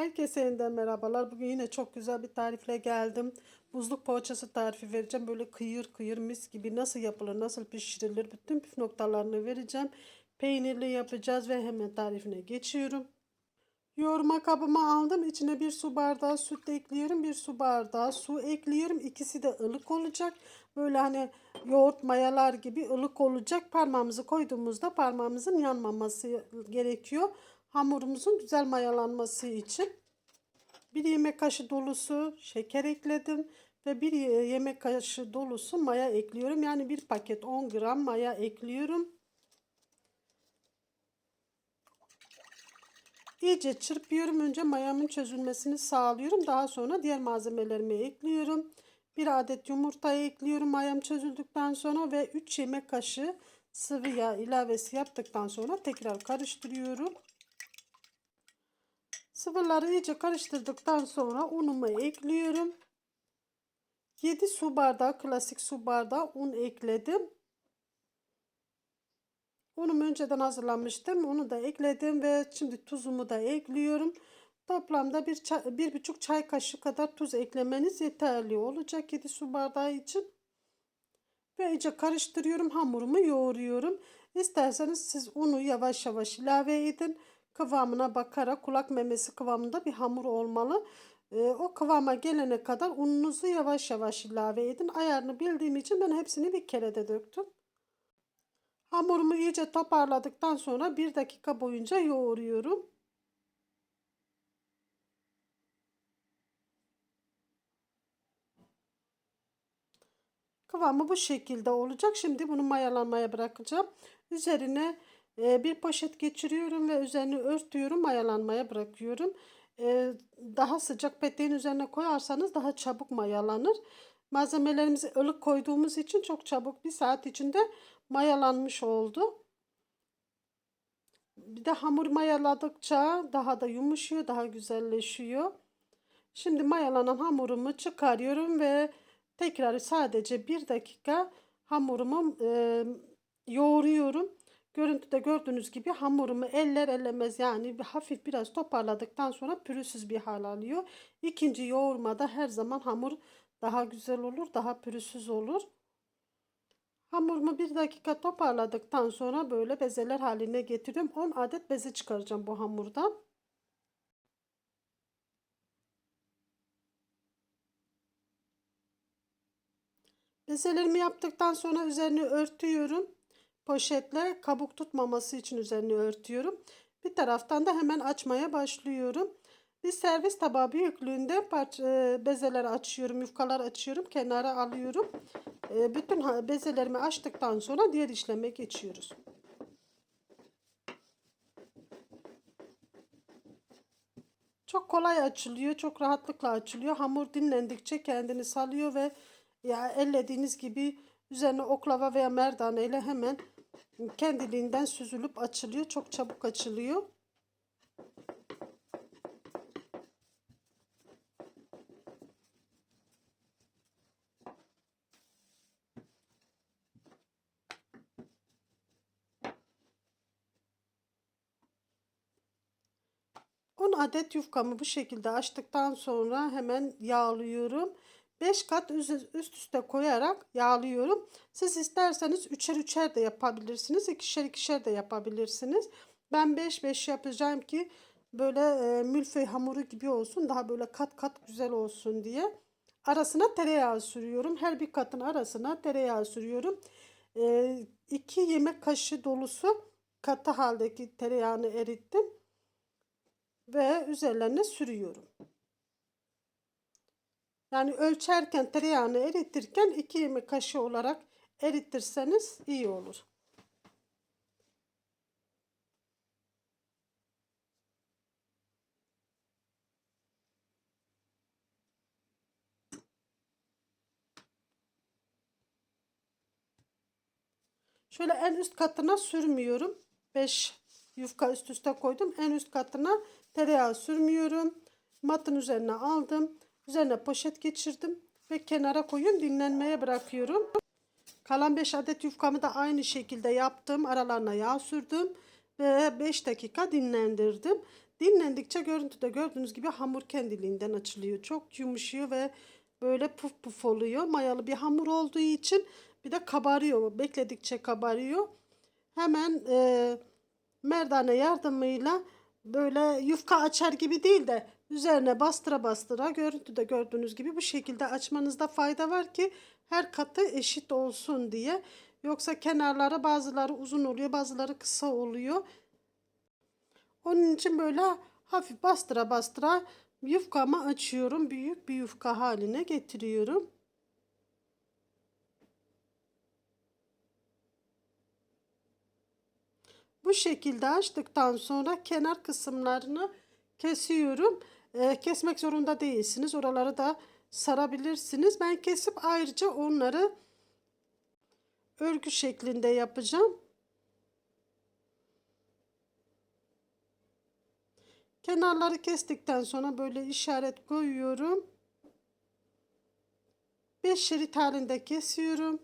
Herkese yeniden merhabalar. Bugün yine çok güzel bir tarifle geldim. Buzluk poğaçası tarifi vereceğim. Böyle kıyır kıyır mis gibi nasıl yapılır, nasıl pişirilir bütün püf noktalarını vereceğim. Peynirli yapacağız ve hemen tarifine geçiyorum. Yoğurma kabıma aldım. İçine bir su bardağı süt ekliyorum. Bir su bardağı su ekliyorum. İkisi de ılık olacak. Böyle hani yoğurt mayalar gibi ılık olacak. Parmağımızı koyduğumuzda parmağımızın yanmaması gerekiyor. Hamurumuzun güzel mayalanması için. Bir yemek kaşığı dolusu şeker ekledim. Ve bir yemek kaşığı dolusu maya ekliyorum. Yani bir paket 10 gram maya ekliyorum. İyice çırpıyorum. Önce mayamın çözülmesini sağlıyorum. Daha sonra diğer malzemelerimi ekliyorum. Bir adet yumurta ekliyorum mayam çözüldükten sonra ve 3 yemek kaşığı sıvı yağ ilavesi yaptıktan sonra tekrar karıştırıyorum. Sıvıları iyice karıştırdıktan sonra unumu ekliyorum. 7 su bardağı klasik su bardağı un ekledim. Unumu önceden hazırlamıştım. Onu da ekledim ve şimdi tuzumu da ekliyorum. Toplamda bir, çay, bir buçuk çay kaşığı kadar tuz eklemeniz yeterli olacak 7 su bardağı için. Ve iyice karıştırıyorum. Hamurumu yoğuruyorum. İsterseniz siz unu yavaş yavaş ilave edin. Kıvamına bakarak kulak memesi kıvamında bir hamur olmalı. Ee, o kıvama gelene kadar ununuzu yavaş yavaş ilave edin. Ayarını bildiğim için ben hepsini bir kerede döktüm. Hamurumu iyice toparladıktan sonra bir dakika boyunca yoğuruyorum. Kıvamı bu şekilde olacak. Şimdi bunu mayalanmaya bırakacağım. Üzerine e, bir poşet geçiriyorum ve üzerine örtüyorum. Mayalanmaya bırakıyorum. E, daha sıcak peteğin üzerine koyarsanız daha çabuk mayalanır. Malzemelerimizi ılık koyduğumuz için çok çabuk bir saat içinde mayalanmış oldu. Bir de hamur mayaladıkça daha da yumuşuyor, daha güzelleşiyor. Şimdi mayalanan hamurumu çıkarıyorum ve tekrar sadece bir dakika hamurumu e, yoğuruyorum. Görüntüde gördüğünüz gibi hamurumu eller ellemez yani hafif biraz toparladıktan sonra pürüzsüz bir hal alıyor. İkinci yoğurmada her zaman hamur daha güzel olur, daha pürüzsüz olur. Hamurumu bir dakika toparladıktan sonra böyle bezeler haline getiriyorum. 10 adet beze çıkaracağım bu hamurdan. Bezelerimi yaptıktan sonra üzerini örtüyorum. Poşetle kabuk tutmaması için üzerini örtüyorum. Bir taraftan da hemen açmaya başlıyorum. Bir servis tabağı büyüklüğünde parça, bezeler açıyorum, yufkalar açıyorum, kenara alıyorum. Bütün bezelerimi açtıktan sonra diğer işleme geçiyoruz. Çok kolay açılıyor, çok rahatlıkla açılıyor. Hamur dinlendikçe kendini salıyor ve ya ellediğiniz gibi üzerine oklava veya merdane ile hemen kendiliğinden süzülüp açılıyor. Çok çabuk açılıyor. Adet yufkamı bu şekilde açtıktan sonra hemen yağlıyorum. 5 kat üst üste koyarak yağlıyorum. Siz isterseniz üçer üçer de yapabilirsiniz. ikişer ikişer de yapabilirsiniz. Ben 5 5 yapacağım ki böyle e, milföy hamuru gibi olsun. Daha böyle kat kat güzel olsun diye. Arasına tereyağı sürüyorum. Her bir katın arasına tereyağı sürüyorum. 2 e, yemek kaşığı dolusu katı haldeki tereyağını erittim. Ve üzerlerine sürüyorum. Yani ölçerken tereyağını eritirken 2 yemek kaşığı olarak eritirseniz iyi olur. Şöyle en üst katına sürmüyorum. 5 yufka üst üste koydum. En üst katına tereyağı sürmüyorum. Matın üzerine aldım. Üzerine poşet geçirdim ve kenara koyun dinlenmeye bırakıyorum. Kalan 5 adet yufkamı da aynı şekilde yaptım. Aralarına yağ sürdüm ve 5 dakika dinlendirdim. Dinlendikçe görüntüde gördüğünüz gibi hamur kendiliğinden açılıyor. Çok yumuşuyor ve böyle puf puf oluyor. Mayalı bir hamur olduğu için bir de kabarıyor. Bekledikçe kabarıyor. Hemen e, merdane yardımıyla böyle yufka açar gibi değil de üzerine bastıra bastıra görüntüde gördüğünüz gibi bu şekilde açmanızda fayda var ki her katı eşit olsun diye. Yoksa kenarları bazıları uzun oluyor bazıları kısa oluyor. Onun için böyle hafif bastıra bastıra yufkamı açıyorum. Büyük bir yufka haline getiriyorum. Bu şekilde açtıktan sonra kenar kısımlarını kesiyorum. Ee, kesmek zorunda değilsiniz. Oraları da sarabilirsiniz. Ben kesip ayrıca onları örgü şeklinde yapacağım. Kenarları kestikten sonra böyle işaret koyuyorum. 5 şerit halinde kesiyorum.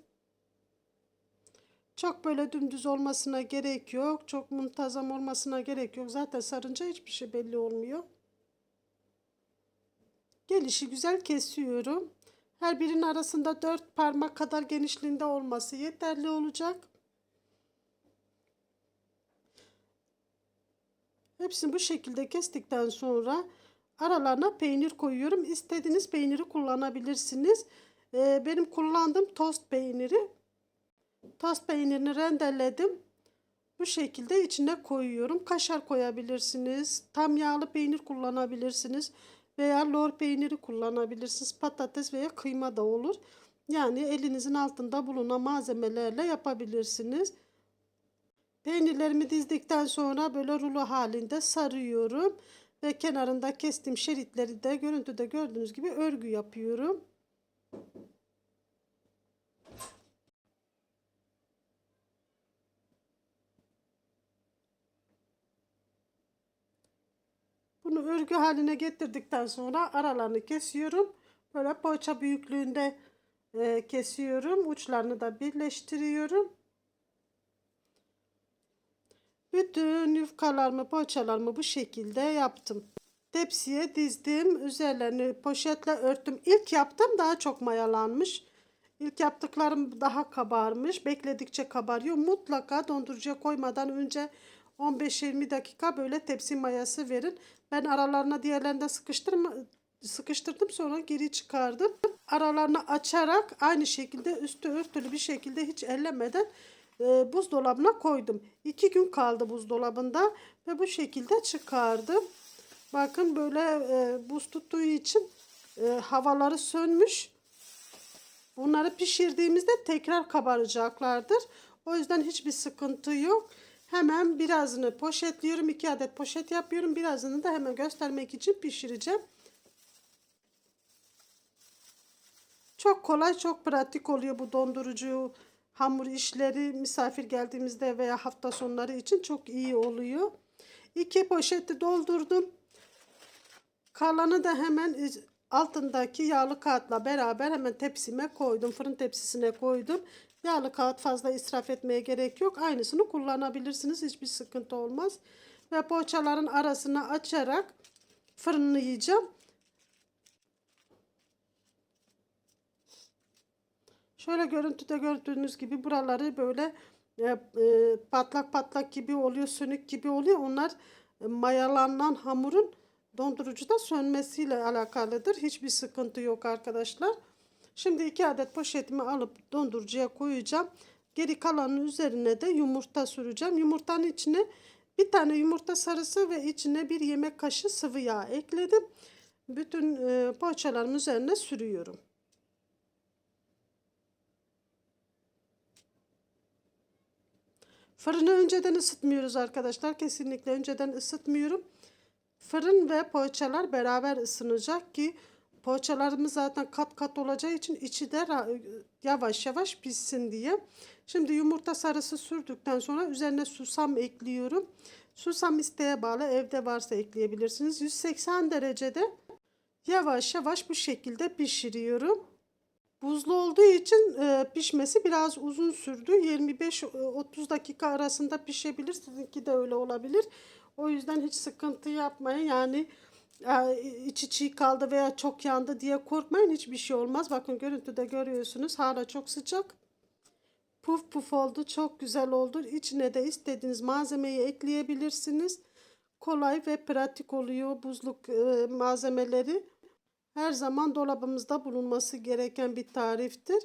Çok böyle dümdüz olmasına gerek yok. Çok muntazam olmasına gerek yok. Zaten sarınca hiçbir şey belli olmuyor. Gelişi güzel kesiyorum. Her birinin arasında 4 parmak kadar genişliğinde olması yeterli olacak. Hepsini bu şekilde kestikten sonra aralarına peynir koyuyorum. İstediğiniz peyniri kullanabilirsiniz. Ee, benim kullandığım tost peyniri. Tost peynirini rendeledim. Bu şekilde içine koyuyorum. Kaşar koyabilirsiniz. Tam yağlı peynir kullanabilirsiniz. Veya lor peyniri kullanabilirsiniz. Patates veya kıyma da olur. Yani elinizin altında bulunan malzemelerle yapabilirsiniz. Peynirlerimi dizdikten sonra böyle rulo halinde sarıyorum. Ve kenarında kestiğim şeritleri de görüntüde gördüğünüz gibi örgü yapıyorum. Örgü haline getirdikten sonra aralarını kesiyorum. Böyle poğaça büyüklüğünde e, kesiyorum. Uçlarını da birleştiriyorum. Bütün yufkalarımı, poğaçalarımı bu şekilde yaptım. Tepsiye dizdim. Üzerlerini poşetle örttüm. İlk yaptım daha çok mayalanmış. İlk yaptıklarım daha kabarmış. Bekledikçe kabarıyor. Mutlaka dondurucuya koymadan önce 15-20 dakika böyle tepsi mayası verin. Ben aralarına diğerlerinde sıkıştırma, sıkıştırdım sonra geri çıkardım. Aralarını açarak aynı şekilde üstü örtülü bir şekilde hiç ellemeden e, buzdolabına koydum. İki gün kaldı buzdolabında ve bu şekilde çıkardım. Bakın böyle e, buz tuttuğu için e, havaları sönmüş. Bunları pişirdiğimizde tekrar kabaracaklardır. O yüzden hiçbir sıkıntı yok. Hemen birazını poşetliyorum. 2 adet poşet yapıyorum. Birazını da hemen göstermek için pişireceğim. Çok kolay, çok pratik oluyor bu dondurucu hamur işleri misafir geldiğimizde veya hafta sonları için çok iyi oluyor. İki poşeti doldurdum. Kalanı da hemen altındaki yağlı kağıtla beraber hemen tepsime koydum. Fırın tepsisine koydum. Yağlı kağıt fazla israf etmeye gerek yok. Aynısını kullanabilirsiniz. Hiçbir sıkıntı olmaz. Ve poğaçaların arasını açarak fırınlayacağım. Şöyle görüntüde gördüğünüz gibi buraları böyle e, e, patlak patlak gibi oluyor, sönük gibi oluyor. Onlar e, mayalanan hamurun dondurucuda sönmesiyle alakalıdır. Hiçbir sıkıntı yok arkadaşlar. Şimdi iki adet poşetimi alıp dondurucuya koyacağım. Geri kalanın üzerine de yumurta süreceğim. Yumurtanın içine bir tane yumurta sarısı ve içine bir yemek kaşığı sıvı yağ ekledim. Bütün e, poğaçalarımın üzerine sürüyorum. Fırını önceden ısıtmıyoruz arkadaşlar. Kesinlikle önceden ısıtmıyorum. Fırın ve poğaçalar beraber ısınacak ki poğaçalarımız zaten kat kat olacağı için içi de yavaş yavaş pişsin diye. Şimdi yumurta sarısı sürdükten sonra üzerine susam ekliyorum. Susam isteğe bağlı evde varsa ekleyebilirsiniz. 180 derecede yavaş yavaş bu şekilde pişiriyorum. Buzlu olduğu için e, pişmesi biraz uzun sürdü. 25-30 dakika arasında pişebilir. Sizinki de öyle olabilir. O yüzden hiç sıkıntı yapmayın. Yani içi çiğ kaldı veya çok yandı diye korkmayın. Hiçbir şey olmaz. Bakın görüntüde görüyorsunuz. Hala çok sıcak. Puf puf oldu. Çok güzel oldu. İçine de istediğiniz malzemeyi ekleyebilirsiniz. Kolay ve pratik oluyor buzluk e, malzemeleri. Her zaman dolabımızda bulunması gereken bir tariftir.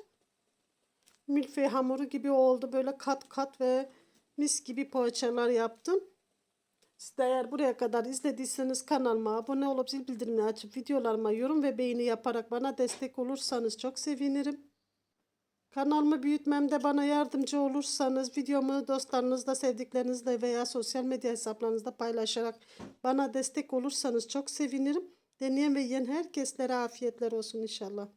Milföy hamuru gibi oldu. Böyle kat kat ve mis gibi poğaçalar yaptım. Siz eğer buraya kadar izlediyseniz kanalıma abone olup zil bildirimini açıp videolarıma yorum ve beğeni yaparak bana destek olursanız çok sevinirim. Kanalımı büyütmemde bana yardımcı olursanız videomu dostlarınızla, sevdiklerinizle veya sosyal medya hesaplarınızda paylaşarak bana destek olursanız çok sevinirim. Deneyen ve yiyen herkeslere afiyetler olsun inşallah.